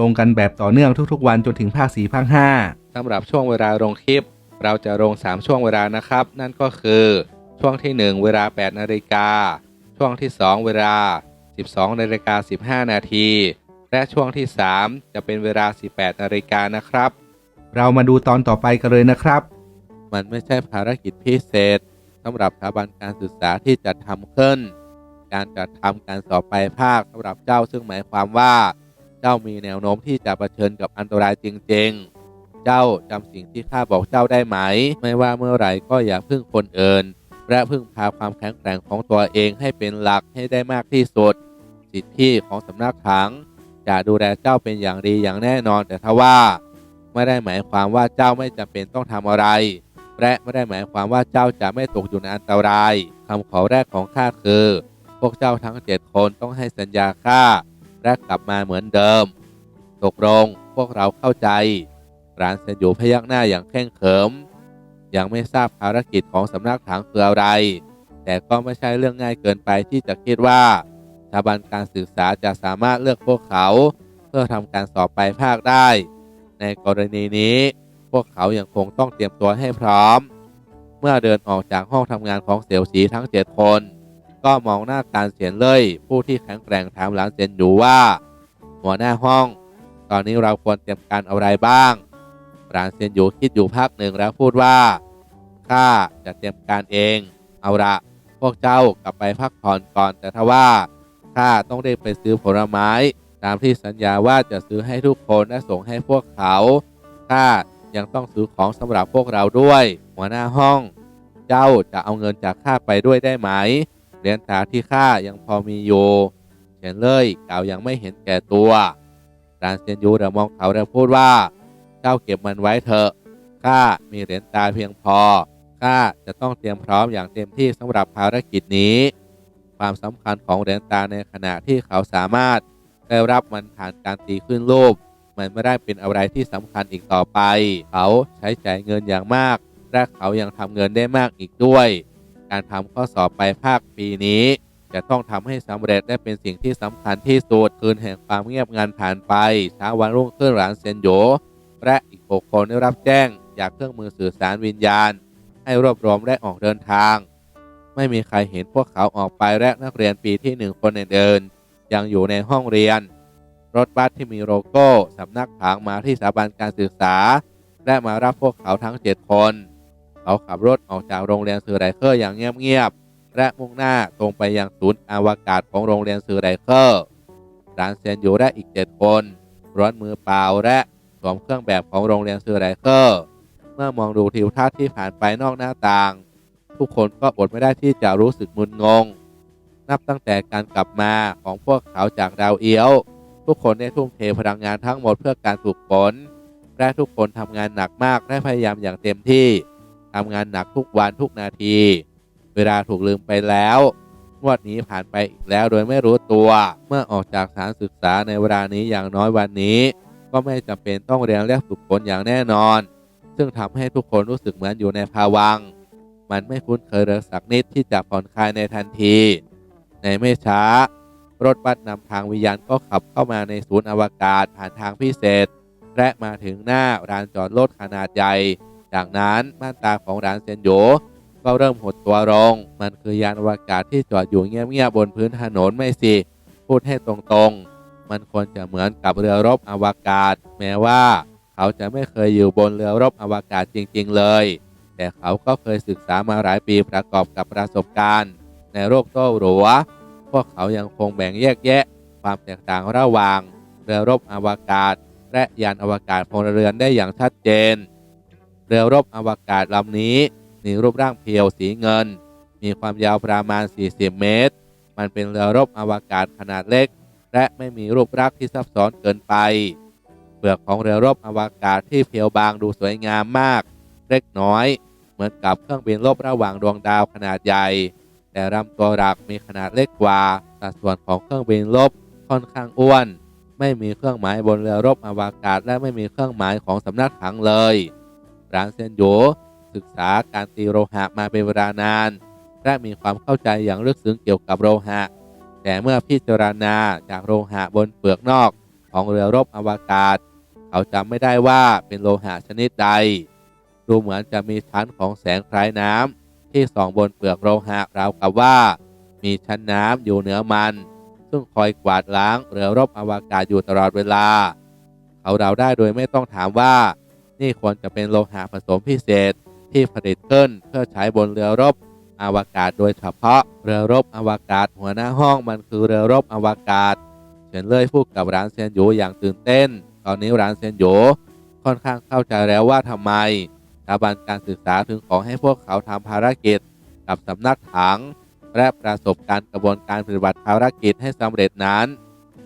ลงกันแบบต่อเนื่องทุกๆ วันจนถึงภาค4ภาค5สำหรับช่วงเวลาลงคลิป เราจะลง 3 ช่วงเวลานะครับ นั่นก็คือช่วงที่ 1 เวลา 8 นาฬิกา ช่วงที่ 2 เวลา 12 นาฬิกา 15 นาที และช่วงที่ 3 จะเป็นเวลา 18 นาฬิกานะครับ เรามาดูตอนต่อไปกันเลยนะครับ มันไม่ใช่ภารกิจพิเศษสำหรับสถาบันการศึกษาที่จัดทำขึ้น การจัดทำการสอบปลายภาคสำหรับเจ้าซึ่งหมายความว่า เจ้ามีแนวโน้มที่จะเผชิญกับอันตรายจริง ๆ เจ้าจำสิ่งที่ข้าบอกเจ้าได้ไหม ไม่ว่าเมื่อไหร่ก็อย่าพึ่งคนอื่น และพึ่งพาความแข็งแกร่งของตัวเองให้เป็นหลักให้ได้มากที่สุด สิทธิของสำนักถังจะดูแลเจ้าเป็นอย่างดีอย่างแน่นอนแต่ทว่า ไม่ได้หมายความว่าเจ้าไม่จำเป็นต้องทำอะไร และไม่ได้หมายความว่าเจ้าจะไม่ตกอยู่ในอันตรายคำขอแรกของข้าคือ พวกเจ้าทั้งเจ็ดคนต้องให้สัญญาข้า และกลับมาเหมือนเดิม ตกลงพวกเราเข้าใจร้านเซนอยู่พยักหน้าอย่างแข็งเขิม ยังไม่ทราบภารกิจของสำนักถังคืออะไร แต่ก็ไม่ใช่เรื่องง่ายเกินไปที่จะคิดว่าสถาบันการศึกษาจะสามารถเลือกพวกเขา เพื่อทำการสอบไปลายภาคได้ ในกรณีนี้ พวกเขายังคงต้องเตรียมตัวให้พร้อม เมื่อเดินออกจากห้องทำงานของเสี่ยวสีทั้งเจ็ดคน ก็มองหน้าการเสียนเลย ผู้ที่แข็งแกร่งถามหลังเซียนอยู่ว่า หัวหน้าห้อง ตอนนี้เราควรเตรียมการอะไรบ้างหลานเซียนอยู่คิดอยู่พักหนึ่งแล้วพูดว่าข้าจะเตรียมการเอง เอาละพวกเจ้ากลับไปพักผ่อนก่อนแต่ถ้าว่าข้าต้องได้ไปซื้อผลไม้ ตามที่สัญญาว่าจะซื้อให้ทุกคนและส่งให้พวกเขาข้ายังต้องซื้อของสำหรับพวกเราด้วย หัวหน้าห้อง เจ้าจะเอาเงินจากข้าไปด้วยได้ไหม เหรียญตาที่ข้ายังพอมีอยู่เฉียนเลยกล่าวยังไม่เห็นแก่ตัวรานเซียนยูเดมองเขาแล้วพูดว่า เจ้าเก็บมันไว้เถอะข้ามีเหรียญตาเพียงพอข้าจะต้องเตรียมพร้อมอย่างเต็มที่สำหรับภารกิจนี้ ความสำคัญของเหรียญตาในขณะที่เขาสามารถได้รับมันผ่านการตีขึ้นรูปมันไม่ได้เป็นอะไรที่สำคัญอีกต่อไป เขาใช้จ่ายเงินอย่างมากและเขายังทำเงินได้มากอีกด้วย การทำข้อสอบไปลายภาคปีนี้ จะต้องทำให้สำเร็จได้เป็นสิ่งที่สำคัญที่สุดคืนแห่งความเงียบงันผ่านไปเช้าวันรุ่งขึ้นหลานเซียนโยและอีกหกคนได้รับแจ้งจากเครื่องมือสื่อสารวิญญาณ ให้รวบรวมและออกเดินทาง ไม่มีใครเห็นพวกเขาออกไปและนักเรียนปีที่หนึ่งคนอื่นยังอยู่ในห้องเรียน รถบัสที่มีโลโก้สำนักผังมาที่สถาบันการศึกษา และมารับพวกเขาทั้งเจ็ดคน เขาขับรถออกจากโรงเรียนสื่อไรเคอร์อย่างเงียบๆและมุ่งหน้าตรงไปยังศูนย์อวกาศของโรงเรียนสื่อไรเคอร์รานเซียนอยู่และอีกเจ็ดคน ร้อนมือเปล่าและสวมเครื่องแบบของโรงเรียนสื่อไรเคอร์เมื่อมองดูทิวทัศน์ที่ผ่านไปนอกหน้าต่าง ทุกคนก็อดไม่ได้ที่จะรู้สึกมึนงง นับตั้งแต่การกลับมาของพวกเขาจากดาวเอียว ทุกคนได้ทุ่มเทพลังงานทั้งหมดเพื่อการฝึกฝนและทุกคนทำงานหนักมากและพยายามอย่างเต็มที่ ทำงานหนักทุกวันทุกนาที เวลาถูกลืมไปแล้วงวดนี้ผ่านไปอีกแล้วโดยไม่รู้ตัว เมื่อออกจากสถานศึกษาในเวลานี้อย่างน้อยวันนี้ ก็ไม่จำเป็นต้องเรียนและฝึกฝนอย่างแน่นอน ซึ่งทำให้ทุกคนรู้สึกเหมือนอยู่ในภาวัง มันไม่คุ้นเคยเลยสักนิดที่จะผ่อนคลายในทันที ในไม่ช้า รถบัสนำทางวิญญาณก็ขับเข้ามาในศูนย์อวกาศผ่านทางพิเศษ และมาถึงหน้าร้านจอดรถขนาดใหญ่ จากนั้นม่านตาของร้านเซนโยก็เริ่มหดตัวลง มันคือยานอวกาศที่จอดอยู่เงียบๆบนพื้นถนนไม่สิ พูดให้ตรงๆ มันควรจะเหมือนกับเรือรบอวกาศ แม้ว่า เขาจะไม่เคยอยู่บนเรือรบอวกาศจริงๆเลย แต่เขาก็เคยศึกษามาหลายปีประกอบกับประสบการณ์ ในโลกโต้หรัว พวกเขายังคงแบ่งแยกแยะ ความแตกต่างระหว่าง เรือรบอวกาศ และยานอวกาศพลเรือนได้อย่างชัดเจน รือรบอวกาศลำนี้ มีรูปร่างเพียวสีเงิน มีความยาวประมาณ 40 เมตร มันเป็นเรือรบอวกาศขนาดเล็ก และไม่มีรูปลักษณ์ที่ซับซ้อนเกินไปเปลือกของเรือรบอวกาศที่เพียวบางดูสวยงามมาก เล็กน้อย เหมือนกับเครื่องบินรบระหว่างดวงดาวขนาดใหญ่ แต่ลำตัวหลักมีขนาดเล็กกว่าสัดส่วนของเครื่องบินรบค่อนข้างอ้วน ไม่มีเครื่องหมายบนเรือรบอวกาศ และไม่มีเครื่องหมายของสำนักถังเลย รางเซียนโยศึกษาการตีโลหะมาเป็นเวลานาน และมีความเข้าใจอย่างลึกซึ้งเกี่ยวกับโลหะ แต่เมื่อพิจารณาจากโลหะบนเปลือกนอกของเรือรบอวกาศ เขาจำไม่ได้ว่าเป็นโลหะชนิดใด ดูเหมือนจะมีชั้นของแสงคล้ายน้ำที่ส่องบนเปลือกโลหะราวกับว่า มีชั้นน้ำอยู่เหนือมัน ซึ่งคอยกวาดล้างเรือรบอวกาศอยู่ตลอดเวลา เขาเดาได้โดยไม่ต้องถามว่า นี่ควรจะเป็นโลหะผสมพิเศษที่ผลิตขึ้นเพื่อใช้บนเรือรบอวกาศโดยเฉพาะเรือรบอวกาศหัวหน้าห้องมันคือเรือรบอวกาศเฉินเล่ยพูดกับร้านเซียนหยูอย่างตื่นเต้น ตอนนี้ร้านเซียนหยูค่อนข้างเข้าใจแล้วว่าทำไมสถาบันการศึกษาถึงขอให้พวกเขาทำภารกิจกับสำนักถัง และประสบการณ์กระบวนการปฏิบัติภารกิจให้สำเร็จนั้น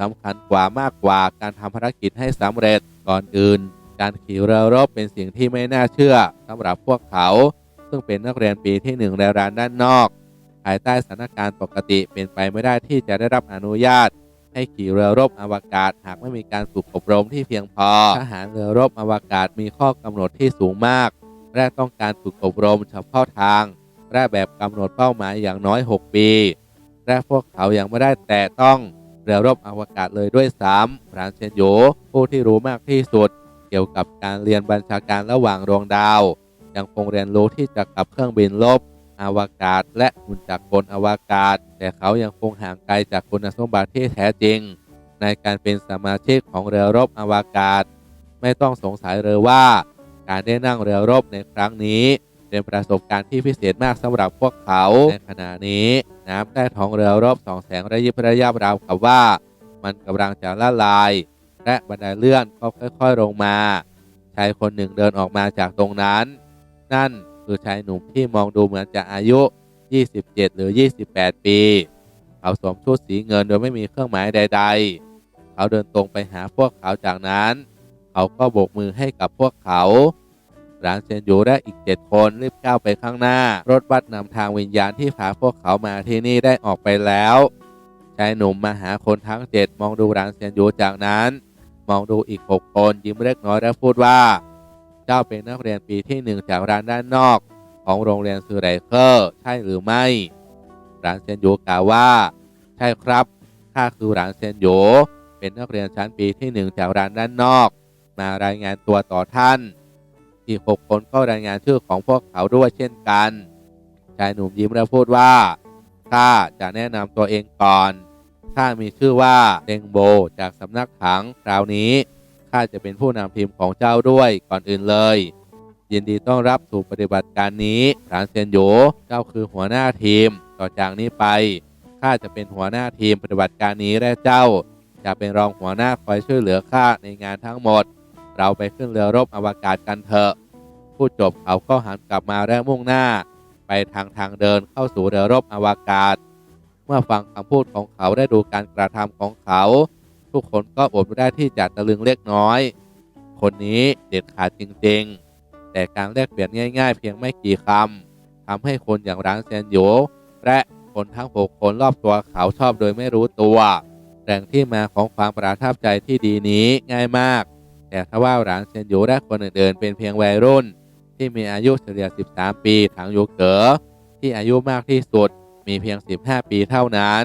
สำคัญกว่ามากกว่าการทำภารกิจให้สำเร็จก่อนอื่น การขี่เรือรบเป็นสิ่งที่ไม่น่าเชื่อสำหรับพวกเขา ซึ่งเป็นนักเรียนปีที่หนึ่งในร้านด้านนอก ภายใต้สถานการณ์ปกติเป็นไปไม่ได้ที่จะได้รับอนุญาต ให้ขี่เรือรบอวกาศหากไม่มีการฝึกอบรมที่เพียงพอทหารเรือรบอวกาศมีข้อกำหนดที่สูงมาก และต้องการฝึกอบรมเฉพาะทางและแบบกำหนดเป้าหมายอย่างน้อย 6 ปี และพวกเขายังไม่ได้แตะต้องเรือรบอวกาศเลยด้วยซ้ำรานเชนโยผู้ที่รู้มากที่สุด เกี่ยวกับการเรียนบัญชาการระหว่างดวงดาว ยังคงเรียนรู้ที่จะขับเครื่องบินรบอวกาศ และหุ่นจักรกลอวกาศ แต่เขายังคงห่างไกลจากคุณสมบัติที่แท้จริง ในการเป็นสมาชิกของเรือรบอวกาศ ไม่ต้องสงสัยเลยว่า การได้นั่งเรือรบในครั้งนี้ เป็นประสบการณ์ที่พิเศษมากสำหรับพวกเขาในขณะนี้ น้ำใต้ท้องเรือรบสองแสงระยิบระยับราวกับว่า มันกำลังจะละลาย และบันไดเลื่อนก็ค่อยๆลงมาชายคนหนึ่งเดินออกมาจากตรงนั้น นั่นคือชายหนุ่มที่มองดูเหมือนจะอายุ 27 หรือ 28 ปี เขาสวมชุดสีเงินโดยไม่มีเครื่องหมายใด ๆ เขาเดินตรงไปหาพวกเขาจากนั้น เขาก็โบกมือให้กับพวกเขาหลานเซนยูและอีกเจ็ดคนรีบก้าวไปข้างหน้า รถบัสนำทางวิญญาณที่พาพวกเขามาที่นี่ได้ออกไปแล้วชายหนุ่มมาหาคนทั้งเจ็ดมองดูหลานเซียนยูจากนั้น มองดูอีกหกคนยิ้มเล็กน้อยและพูดว่า เจ้าเป็นนักเรียนปีที่หนึ่งจากร้านด้านนอก ของโรงเรียนซูไรเคอร์ใช่หรือไม่ หลานเซียนยูกล่าวว่า ใช่ครับข้าคือหลานเซนโยเป็นนักเรียนชั้นปีที่หนึ่งจากร้านด้านนอก มารายงานตัวต่อท่าน อีกหกคนก็รายงานชื่อของพวกเขาด้วยเช่นกันชายหนุ่มยิ้มและพูดว่าข้าจะแนะนำตัวเองก่อน ข้ามีชื่อว่าเดงโบจากสำนักถังคราวนี้ข้าจะเป็นผู้นำทีมของเจ้าด้วยก่อนอื่นเลย ยินดีต้อนรับสู่ปฏิบัติการนี้รานเซียนโยเจ้าคือหัวหน้าทีม ต่อจากนี้ไปข้าจะเป็นหัวหน้าทีมปฏิบัติการนี้และเจ้า จะเป็นรองหัวหน้าคอยช่วยเหลือข้าในงานทั้งหมด เราไปขึ้นเรือรบอวกาศกันเถอะพูดจบเขาก็หันกลับมาและมุ่งหน้า ไปทางทางเดินเข้าสู่เรือรบอวกาศ เมื่อฟังคำพูดของเขาได้ดูการกระทำของเขา ทุกคนก็อดไม่ได้ที่จะตะลึงเล็กน้อย คนนี้เด็ดขาดจริงๆ แต่การแลกเปลี่ยนง่าย ๆ เพียงไม่กี่คำทำให้คนอย่างร้านเซียนโยและคนทั้งหกคนรอบตัวเขาชอบโดยไม่รู้ตัวแหล่งที่มาของความประทับใจที่ดีนี้ง่ายมาก แต่ถ้าว่าหลานเซียนโยและคนอื่นๆเป็นเพียงวัยรุ่น ที่มีอายุเฉลี่ย 13 ปีทางโยเก๋อที่อายุมากที่สุด มีเพียง 15 ปีเท่านั้น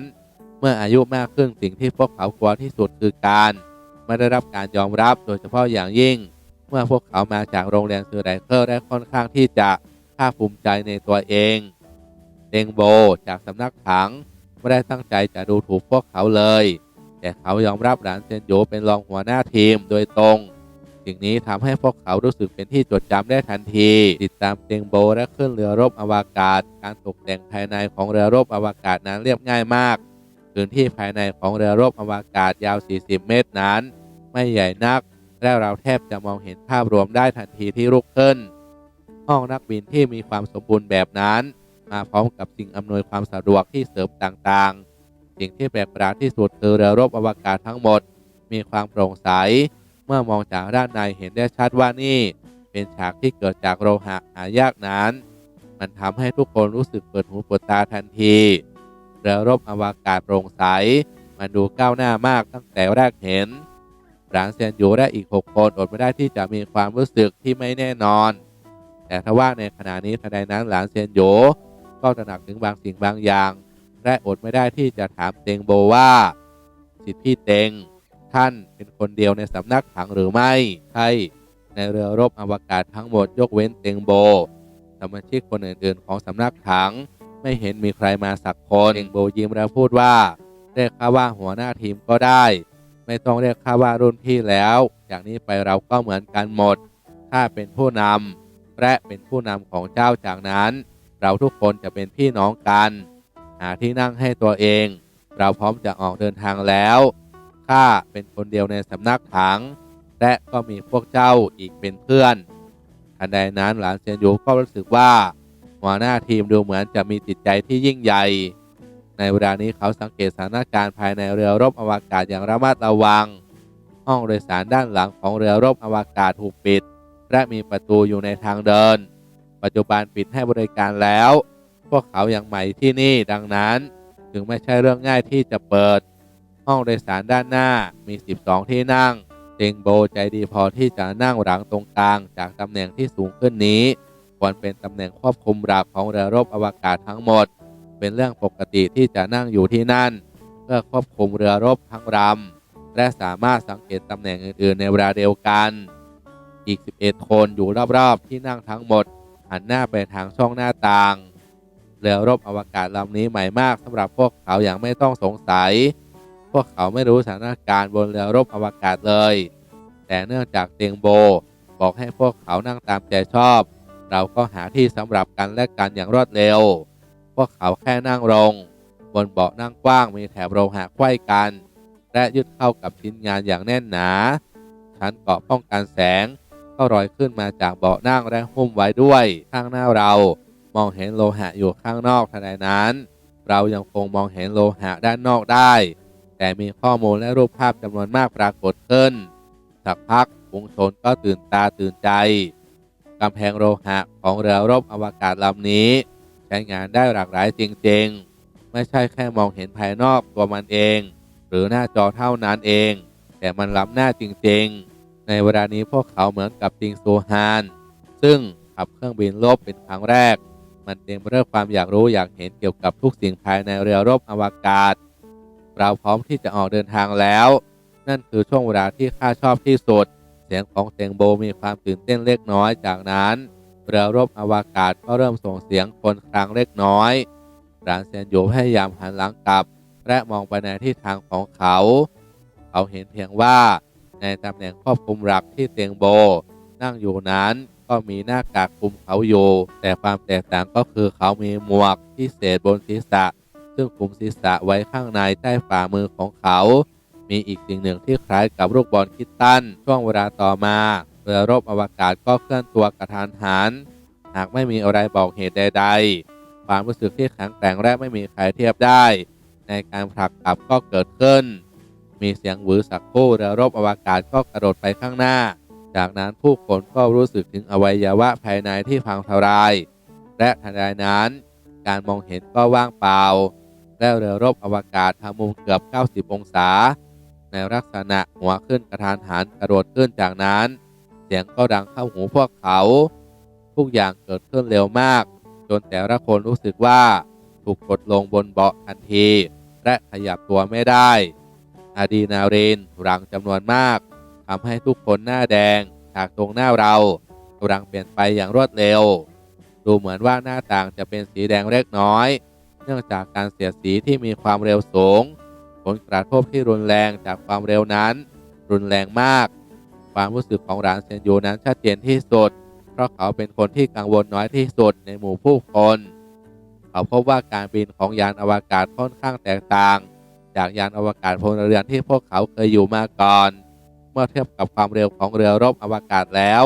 เมื่ออายุมากขึ้นสิ่งที่พวกเขากลัวที่สุดคือการไม่ได้รับการยอมรับโดยเฉพาะอย่างยิ่ง เมื่อพวกเขามาจากโรงเรียนซูไดเคอร์ได้ค่อนข้างที่จะภาคภูมิใจในตัวเองเดงโบจากสำนักถังไม่ได้ตั้งใจจะดูถูกพวกเขาเลย แต่เขายอมรับหลานเซนโยเป็นรองหัวหน้าทีมโดยตรง สิ่งนี้ทำให้พวกเขารู้สึกเป็นที่จดจำได้ทันที ติดตามเตียงโบและขึ้นเรือรบอวกาศ การตกแต่งภายในของเรือรบอวกาศนั้นเรียบง่ายมากพื้นที่ภายในของเรือรบอวกาศยาว 40 เมตรนั้น ไม่ใหญ่นัก และเราแทบจะมองเห็นภาพรวมได้ทันทีที่ลุกขึ้น ห้องนักบินที่มีความสมบูรณ์แบบนั้น มาพร้อมกับสิ่งอำนวยความสะดวกที่เสริมต่างๆ สิ่งที่แปลกประหลาดที่สุดคือเรือรบอวกาศทั้งหมด มีความโปร่งใส มื่อมองจากด้านในเห็นได้ชัดว่านี่ เป็นฉากที่เกิดจากโลหะหายากนั้น มันทำให้ทุกคนรู้สึกเปิดหูเปิดตาทันทีเรือรบอวกาศโปร่งใส มันดูก้าวหน้ามากตั้งแต่แรกเห็นหลานเซียนยูและอีก 6 คนอดไม่ได้ที่จะมีความรู้สึกที่ไม่แน่นอน แต่ทว่าในขณะนี้ทันใดนั้นหลานเซียนโยก็ตระหนักถึงบางสิ่งบางอย่าง และอดไม่ได้ที่จะถามเตงโบว่า สิทธิพี่เตง ท่านเป็นคนเดียวในสำนักถังหรือไม่ใช่ในเรือรบอวกาศทั้งหมดยกเว้นเตงโบ สมาชิกคนอื่นๆของสำนักถัง ไม่เห็นมีใครมาสักคนเตงโบยิ้มแล้วพูดว่าเรียกข้าว่าหัวหน้าทีมก็ได้ ไม่ต้องเรียกข้าว่ารุ่นพี่แล้วจากนี้ไปเราก็เหมือนกันหมดข้าเป็นผู้นำและเป็นผู้นำของเจ้าจากนั้น เราทุกคนจะเป็นพี่น้องกัน หาที่นั่งให้ตัวเอง เราพร้อมจะออกเดินทางแล้ว ข้าเป็นคนเดียวในสำนักถัง และก็มีพวกเจ้าอีกเป็นเพื่อนทันใดนั้นหลานเซียนยูก็รู้สึกว่าหัวหน้าทีมดูเหมือนจะมีจิตใจที่ยิ่งใหญ่ ในเวลานี้เขาสังเกตสถานการณ์ภายในเรือรบอวกาศอย่างระมัดระวัง ห้องโดยสารด้านหลังของเรือรบอวกาศถูกปิด และมีประตูอยู่ในทางเดิน ปัจจุบันปิดให้บริการแล้ว พวกเขายังใหม่ที่นี่ดังนั้น ถึงไม่ใช่เรื่องง่ายที่จะเปิด ห้องโดยสารด้านหน้ามี 12 ที่นั่งเจงโบใจดีพอที่จะนั่งหลังตรงกลาง จากตำแหน่งที่สูงขึ้นนี้ ควรเป็นตำแหน่งควบคุมหลักของเรือรบอวกาศทั้งหมด เป็นเรื่องปกติที่จะนั่งอยู่ที่นั่น เพื่อควบคุมเรือรบทั้งลำและสามารถสังเกตตำแหน่งอื่นๆในเวลาเดียวกัน อีก 11 คนอยู่รอบๆที่นั่งทั้งหมด หันหน้าไปทางช่องหน้าต่าง เรือรบอวกาศลำนี้ใหม่มากสำหรับพวกเขาอย่างไม่ต้องสงสัย พวกเขาไม่รู้สถานการณ์บนเรือรบอวกาศเลย แต่เนื่องจากเตียงโบ บอกให้พวกเขานั่งตามใจชอบ เราก็หาที่สำหรับกันและกันอย่างรวดเร็ว พวกเขาแค่นั่งลง บนเบาะนั่งกว้างมีแถบโลหะไขว้กัน และยึดเข้ากับชิ้นงานอย่างแน่นหนา ชั้นเกาะป้องกันแสงก็ลอยขึ้นมาจากเบาะนั่งและหุ้มไว้ด้วยข้างหน้าเรา มองเห็นโลหะอยู่ข้างนอกทันใดนั้น เรายังคงมองเห็นโลหะด้านนอกได้ แต่มีข้อมูลและรูปภาพจำนวนมากปรากฏขึ้น สักพักฝูงชนก็ตื่นตาตื่นใจกำแพงโลหะของเรือรบอวกาศลำนี้ ใช้งานได้หลากหลายจริง ๆ ไม่ใช่แค่มองเห็นภายนอกตัวมันเอง หรือหน้าจอเท่านั้นเอง แต่มันล้ำหน้าจริง ๆ ในเวลานี้พวกเขาเหมือนกับติงซูฮาน ซึ่งขับเครื่องบินลบเป็นครั้งแรก มันเต็มไปด้วยความอยากรู้อยากเห็นเกี่ยวกับทุกสิ่งภายในเรือรบอวกาศ เราพร้อมที่จะออกเดินทางแล้ว นั่นคือช่วงเวลาที่ข้าชอบที่สุด เสียงของเตียงโบมีความตื่นเต้นเล็กน้อยจากนั้นเรือรบอวกาศก็เริ่มส่งเสียงคนครางเล็กน้อยรานเซียนโยพยายามหันหลังกลับ และมองไปในทิศทางของเขา เขาเห็นเพียงว่าในตำแหน่งควบคุมหลักที่เตียงโบ นั่งอยู่นั้นก็มีหน้ากากคลุมเขาอยู่ แต่ความแตกต่างก็คือเขามีหมวกพิเศษบนศีรษะ ซึ่งคลุมศีรษะไว้ข้างในใต้ฝ่ามือของเขา มีอีกสิ่งหนึ่งที่คล้ายกับลูกบอลคิตตัน ช่วงเวลาต่อมา เรือรบอวกาศก็เคลื่อนตัวกระทันหัน หากไม่มีอะไรบอกเหตุใด ๆ ความรู้สึกที่แข็งแกร่งและไม่มีใครเทียบได้ ในการผลักกลับก็เกิดขึ้น มีเสียงหวือสักคู่เรือรบอวกาศก็กระโดดไปข้างหน้า จากนั้นผู้คนก็รู้สึกถึงอวัยวะภายในที่พังทลาย และทันใดนั้นการมองเห็นก็ว่างเปล่า และเรือรบอวกาศทำมุมเกือบ 90 องศา ในลักษณะหัวขึ้นกระทานหันกระโดดขึ้นจากนั้น เสียงก็ดังเข้าหูพวกเขา ทุกอย่างเกิดขึ้นเร็วมาก จนแต่ละคนรู้สึกว่า ถูกกดลงบนเบาะทันที และขยับตัวไม่ได้อะดรีนาลีนหลังจำนวนมากทำให้ทุกคนหน้าแดงจากตรงหน้าเรากำลังเปลี่ยนไปอย่างรวดเร็ว ดูเหมือนว่าหน้าต่างจะเป็นสีแดงเล็กน้อย เนื่องจากการเสียดสีที่มีความเร็วสูง ผลกระทบที่รุนแรงจากความเร็วนั้น รุนแรงมาก ความรู้สึกของหลานเซนยูนั้นชัดเจนที่สุด เพราะเขาเป็นคนที่กังวลน้อยที่สุดในหมู่ผู้คน เขาพบว่าการบินของยานอวกาศค่อนข้างแตกต่าง จากยานอวกาศพลเรือนที่พวกเขาเคยอยู่มาก่อน เมื่อเทียบกับความเร็วของเรือรบอวกาศแล้ว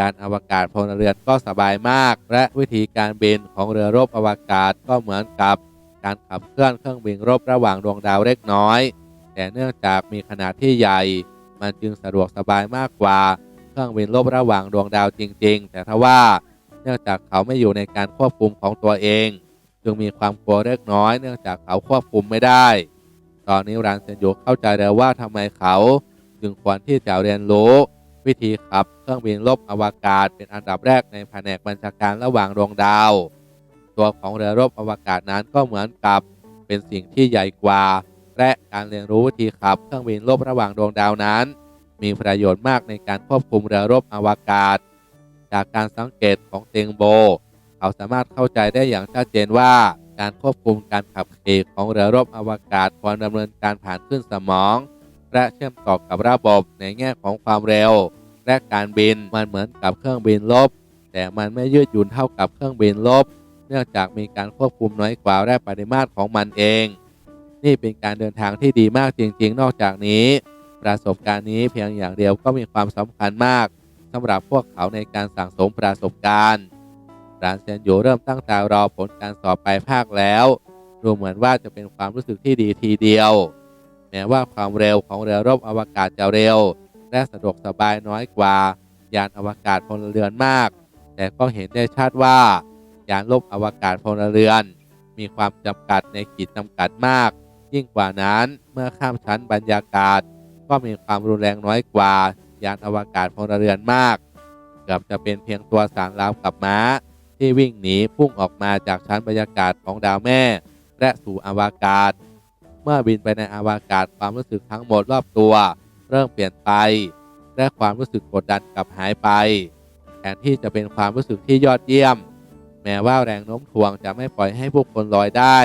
ยานอวกาศพลเรือนก็สบายมาก และวิธีการบินของเรือรบอวกาศก็เหมือนกับ การขับเคลื่อนเครื่องบินรบระหว่างดวงดาวเล็กน้อย แต่เนื่องจากมีขนาดที่ใหญ่ มันจึงสะดวกสบายมากกว่า เครื่องบินลบระหว่างดวงดาวจริง ๆ แต่ทว่าเนื่องจากเขาไม่อยู่ในการควบคุมของตัวเอง จึงมีความกลัวเล็กน้อย เนื่องจากเขาควบคุมไม่ได้ ตอนนี้รานเซนโยเข้าใจแล้วว่าทำไมเขาจึงควรที่จะเรียนรู้ วิธีขับเครื่องบินลบอวกาศเป็นอันดับแรกในแผนกบัญชาการระหว่างดวงดาว ตัวของเรือรบอวกาศนั้นก็เหมือนกับเป็นสิ่งที่ใหญ่กว่า และการเรียนรู้วิธีขับเครื่องบินลบระหว่างดวงดาวนั้น มีประโยชน์มากในการควบคุมเรือรบอวกาศ จากการสังเกตของเตงโบ เขาสามารถเข้าใจได้อย่างชัดเจนว่าการควบคุมการขับขี่ของเรือรบอวกาศควรดำเนินการผ่านขึ้นสมอง และเชื่อมต่อกับระบบในแง่ของความเร็ว และการบินมันเหมือนกับเครื่องบินลบ แต่มันไม่ยืดหยุ่นเท่ากับเครื่องบินลบ เนื่องจากมีการควบคุมน้อยกว่าและปริมาตรของมันเอง นี่เป็นการเดินทางที่ดีมากจริง ๆ นอกจากนี้ ประสบการณ์นี้เพียงอย่างเดียวก็มีความสำคัญมากสำหรับพวกเขาในการสั่งสมประสบการณ์รานเซียนโยเริ่มตั้งตารอผลการสอบปลายภาคแล้ว ดูเหมือนว่าจะเป็นความรู้สึกที่ดีทีเดียว แม้ว่าความเร็วของเรือรบอวกาศจะเร็ว และสะดวกสบายน้อยกว่า ยานอวกาศพลเรือนมาก แต่ก็เห็นได้ชัดว่า ยานลบอวกาศพลเรือน มีความจำกัดในขีดจำกัดมาก ยิ่งกว่านั้นเมื่อข้ามชั้นบรรยากาศ ก็มีความรุนแรงน้อยกว่า ยานอวกาศพลเรือนมาก เกือบจะเป็นเพียงตัวสารราวกับม้า ที่วิ่งหนีพุ่งออกมาจากชั้นบรรยากาศของดาวแม่ และสู่อวกาศ เมื่อบินไปในอวกาศความรู้สึกทั้งหมดรอบตัว เริ่มเปลี่ยนไป และความรู้สึกกดดันกลับหายไปแทนที่จะเป็นความรู้สึกที่ยอดเยี่ยม แม้ว่าแรงโน้มถ่วงจะไม่ปล่อยให้ผู้คนลอยได้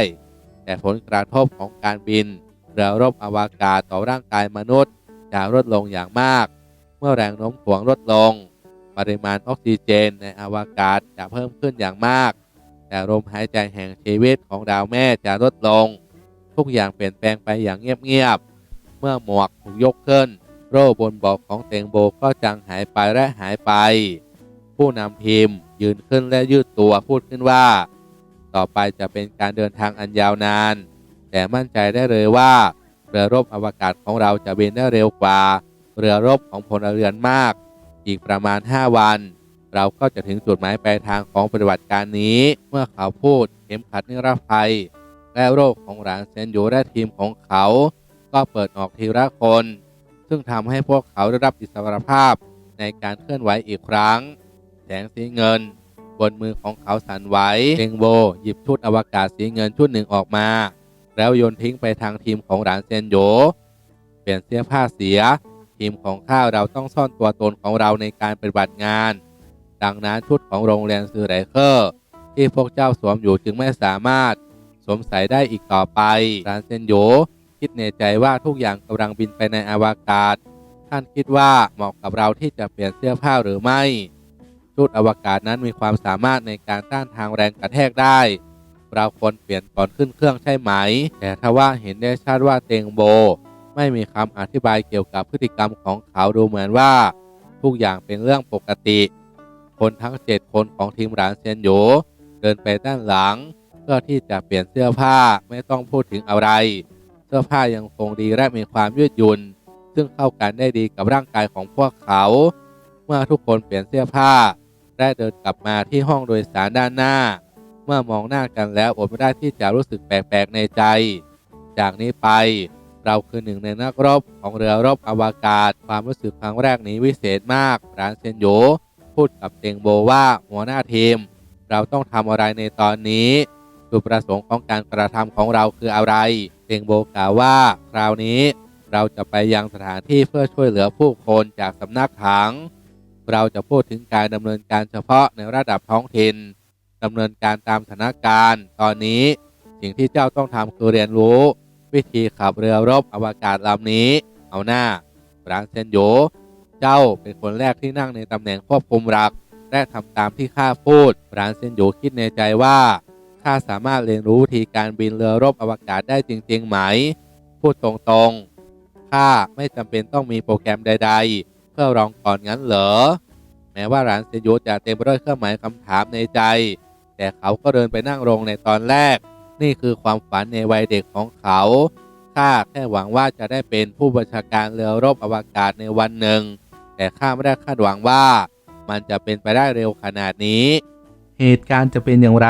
แต่ผลกระทบของการบินเรือรบอวกาศต่อร่างกายมนุษย์จะลดลงอย่างมาก เมื่อแรงโน้มถ่วงลดลง ปริมาณออกซิเจนในอวกาศจะเพิ่มขึ้นอย่างมาก แต่ลมหายใจแห่งชีวิตของดาวแม่จะลดลง ทุกอย่างเปลี่ยนแปลงไปอย่างเงียบๆ เมื่อหมวกถูกยกขึ้น โร่บนบอกของเตงโบก็จางหายไปและหายไป ผู้นำทีมยืนขึ้นและยืดตัวพูดขึ้นว่า ต่อไปจะเป็นการเดินทางอันยาวนาน แต่มั่นใจได้เลยว่า เรือรบอวกาศของเราจะบินได้เร็วกว่า เรือรบของพลเรือนมาก อีกประมาณ 5 วันเราก็จะถึงจุดหมายปลายทางของปฏิบัติการนี้ เมื่อเขาพูดเข็มขัดนิรภัย และโรคของหลานเซนโยและทีมของเขา ก็เปิดออกทีละคน ซึ่งทำให้พวกเขาได้รับอิสรภาพในการเคลื่อนไหวอีกครั้ง แสงสีเงิน บนมือของเขาสั่นไหวเองโบหยิบชุดอวกาศสีเงินชุดหนึ่งออกมา แล้วโยนทิ้งไปทางทีมของหลานเซนโยเปลี่ยนเสื้อผ้าเสีย ทีมของข้าเราต้องซ่อนตัวตนของเราในการปฏิบัติงาน ดังนั้นชุดของโรงเรียนซือไรเคอร์ที่พวกเจ้าสวมอยู่จึงไม่สามารถ สวมใส่ได้อีกต่อไปรานเซนโยคิดในใจว่าทุกอย่างกำลังบินไปในอวกาศ ท่านคิดว่าเหมาะกับเราที่จะเปลี่ยนเสื้อผ้าหรือไม่ ชุดอวกาศนั้นมีความสามารถในการต้านทานแรงกระแทกได้ เราควรเปลี่ยนก่อนขึ้นเครื่องใช่ไหม แต่ทว่าเห็นได้ชัดว่าเตงโบ ไม่มีคำอธิบายเกี่ยวกับพฤติกรรมของเขาดูเหมือนว่า ทุกอย่างเป็นเรื่องปกติ คนทั้งเจ็ดคนของทีมหลานเซนโยเดินไปด้านหลัง เพื่อที่จะเปลี่ยนเสื้อผ้าไม่ต้องพูดถึงอะไร เสื้อผ้ายังคงดีและมีความยืดหยุ่นซึ่งเข้ากันได้ดีกับร่างกายของพวกเขา เมื่อทุกคนเปลี่ยนเสื้อผ้าได้เดินกลับมาที่ห้องโดยสารด้านหน้า เมื่อมองหน้ากันแล้วอดไม่ได้ที่จะรู้สึกแปลกๆในใจ จากนี้ไปเราคือหนึ่งในนักรบของเรือรบอวกาศ ความรู้สึกครั้งแรกนี้วิเศษมากร้านเซนโยพูดกับเตงโบว่าหัวหน้าทีม เราต้องทำอะไรในตอนนี้ จุดประสงค์ของการกระทำของเราคืออะไร เตงโบกล่าวว่า คราวนี้เราจะไปยังสถานที่เพื่อช่วยเหลือผู้คนจากสำนักถัง เราจะพูดถึงการดำเนินการเฉพาะในระดับท้องถิ่นดำเนินการตามสถานการณ์ ตอนนี้สิ่งที่เจ้าต้องทำคือเรียนรู้ วิธีขับเรือรบอวกาศลำนี้ เอาหน้าบรานเซนโยเจ้าเป็นคนแรกที่นั่งในตำแหน่งควบคุมหลักและทำตามที่ข้าพูดบรานเซนโยคิดในใจว่า ข้าสามารถเรียนรู้วิธีการบินเรือรบอวกาศได้จริง ๆ ไหม พูดตรงๆ ข้าไม่จำเป็นต้องมีโปรแกรมใด ๆ เพื่อลองก่อนงั้นเหรอ แม้ว่าหลานเซนโยจะเต็มไปด้วยเครื่องหมายคำถามในใจ แต่เขาก็เดินไปนั่งลงในตอนแรก นี่คือความฝันในวัยเด็กของเขา ข้าแค่หวังว่าจะได้เป็นผู้บัญชาการเรือรบอวกาศในวันหนึ่ง แต่ข้าไม่ได้คาดหวังว่า มันจะเป็นไปได้เร็วขนาดนี้ เหตุการณ์จะเป็นอย่างไร